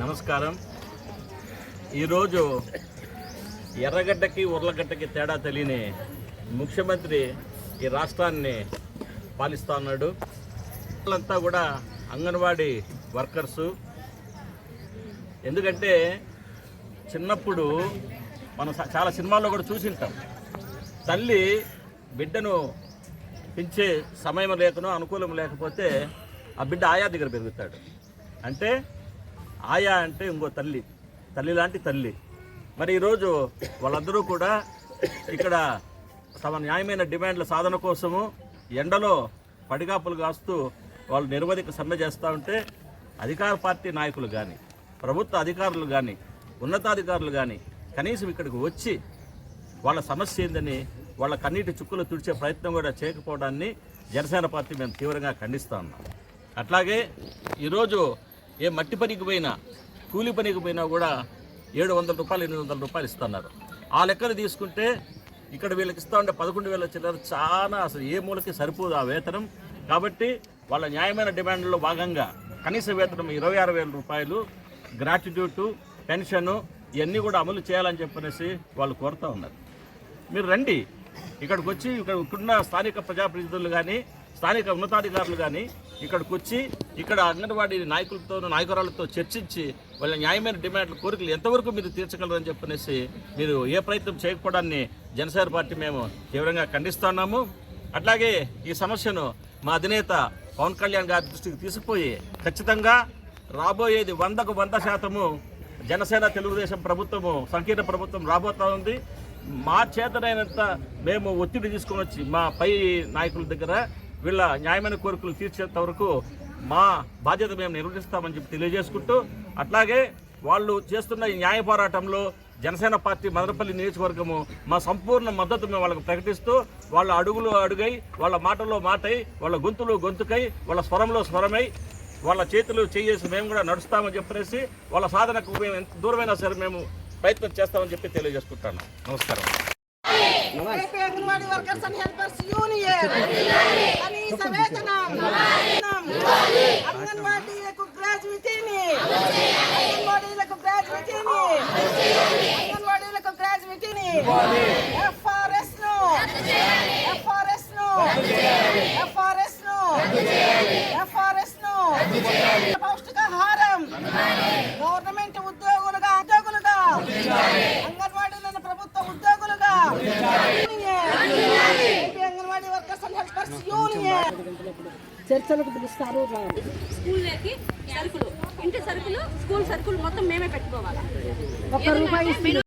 నమస్కారం. ఈరోజు ఎర్రగడ్డకి ఉర్లగడ్డకి తేడా తెలియని ముఖ్యమంత్రి ఈ రాష్ట్రాన్ని పాలిస్తా ఉన్నాడు. వాళ్ళంతా కూడా అంగన్వాడీ వర్కర్సు. ఎందుకంటే చిన్నప్పుడు మనం చాలా సినిమాల్లో కూడా చూసింటాం. తల్లి బిడ్డను పెంచే సమయం లేకనో అనుకూలం లేకపోతే ఆ బిడ్డ ఆయా దగ్గర పెరుగుతాడు. అంటే ఆయా అంటే ఇంకో తల్లి. తల్లి లాంటి తల్లి. మరి ఈరోజు వాళ్ళందరూ కూడా ఇక్కడ తమ న్యాయమైన డిమాండ్ల సాధన కోసము ఎండలో పడిగాపులు కాస్తూ వాళ్ళు నిరవధిక సమ్మె చేస్తూ ఉంటే అధికార పార్టీ నాయకులు కానీ ప్రభుత్వ అధికారులు కానీ ఉన్నతాధికారులు కానీ కనీసం ఇక్కడికి వచ్చి వాళ్ళ సమస్య ఏందని వాళ్ళ కన్నీటి చుక్కులు తుడిచే ప్రయత్నం కూడా చేయకపోవడాన్ని జనసేన పార్టీ మేము తీవ్రంగా ఖండిస్తూ ఉన్నాం. అట్లాగే ఈరోజు ఏ మట్టి పనికి పోయినా కూలి పనికి పోయినా కూడా ఏడు వందల రూపాయలు ఎనిమిది వందల రూపాయలు ఇస్తున్నారు. ఆ లెక్కలు తీసుకుంటే ఇక్కడ వీళ్ళకి ఇస్తా ఉంటే పదకొండు వేల చిల్లర చాలా అసలు ఏ మూలకి సరిపోదు ఆ వేతనం. కాబట్టి వాళ్ళ న్యాయమైన డిమాండ్లో భాగంగా కనీస వేతనం ఇరవై ఆరు వేల రూపాయలు గ్రాట్యుట్యూటు పెన్షను ఇవన్నీ కూడా అమలు చేయాలని చెప్పనేసి వాళ్ళు కోరుతూ ఉన్నారు. మీరు రండి. ఇక్కడికి వచ్చి ఇక్కడ ఉన్న స్థానిక ప్రజాప్రతినిధులు కానీ స్థానిక ఉన్నతాధికారులు కానీ ఇక్కడికి వచ్చి ఇక్కడ అంగన్వాడీ నాయకులతో నాయకురాలతో చర్చించి వాళ్ళ న్యాయమైన డిమాండ్ల కోరికలు ఎంతవరకు మీరు తీర్చగలరని చెప్పనేసి మీరు ఏ ప్రయత్నం చేయకపోవడాన్ని జనసేన పార్టీ మేము తీవ్రంగా ఖండిస్తున్నాము అట్లాగే ఈ సమస్యను మా అధినేత పవన్ కళ్యాణ్ గారి దృష్టికి తీసుకుపోయి ఖచ్చితంగా రాబోయేది వందకు వంద శాతము జనసేన తెలుగుదేశం ప్రభుత్వము సంకీర్ణ ప్రభుత్వం రాబోతా ఉంది. మా చేతనైనంత మేము ఒత్తిడి తీసుకొని వచ్చి మా పై నాయకుల దగ్గర వీళ్ళ న్యాయమైన కోరికలు తీర్చేంత వరకు మా బాధ్యత మేము నిర్వహిస్తామని చెప్పి తెలియజేసుకుంటూ అట్లాగే వాళ్ళు చేస్తున్న ఈ న్యాయ పోరాటంలో జనసేన పార్టీ మదనపల్లి నియోజకవర్గము మా సంపూర్ణ మద్దతు మేము వాళ్ళకి ప్రకటిస్తూ వాళ్ళ అడుగులు అడుగై వాళ్ళ మాటల్లో మాటై వాళ్ళ గొంతులు గొంతుకై వాళ్ళ స్వరంలో స్వరమై వాళ్ళ చేతులు చేసి మేము కూడా నడుస్తామని చెప్పేసి వాళ్ళ సాధనకు మేము ఎంత దూరమైనా సరే మేము ప్రయత్నం చేస్తామని చెప్పి తెలియజేసుకుంటాను. నమస్కారం. వేతనం. అంగన్వాడీలకు గ్రాడ్యుయేటీని. అంగన్వాడీలకు గ్రాడ్యుయేటీని. అంగన్వాడీలకు గ్రాడ్యుయేటీని. Anganwadi workers and helpers union చర్చలకు పిలుస్తారు స్కూల్లోకి సరుకులు ఇంటి సరుకులు స్కూల్ సరుకులు మొత్తం మేమే పెట్టుకోవాలి. ఒక్క రూపాయి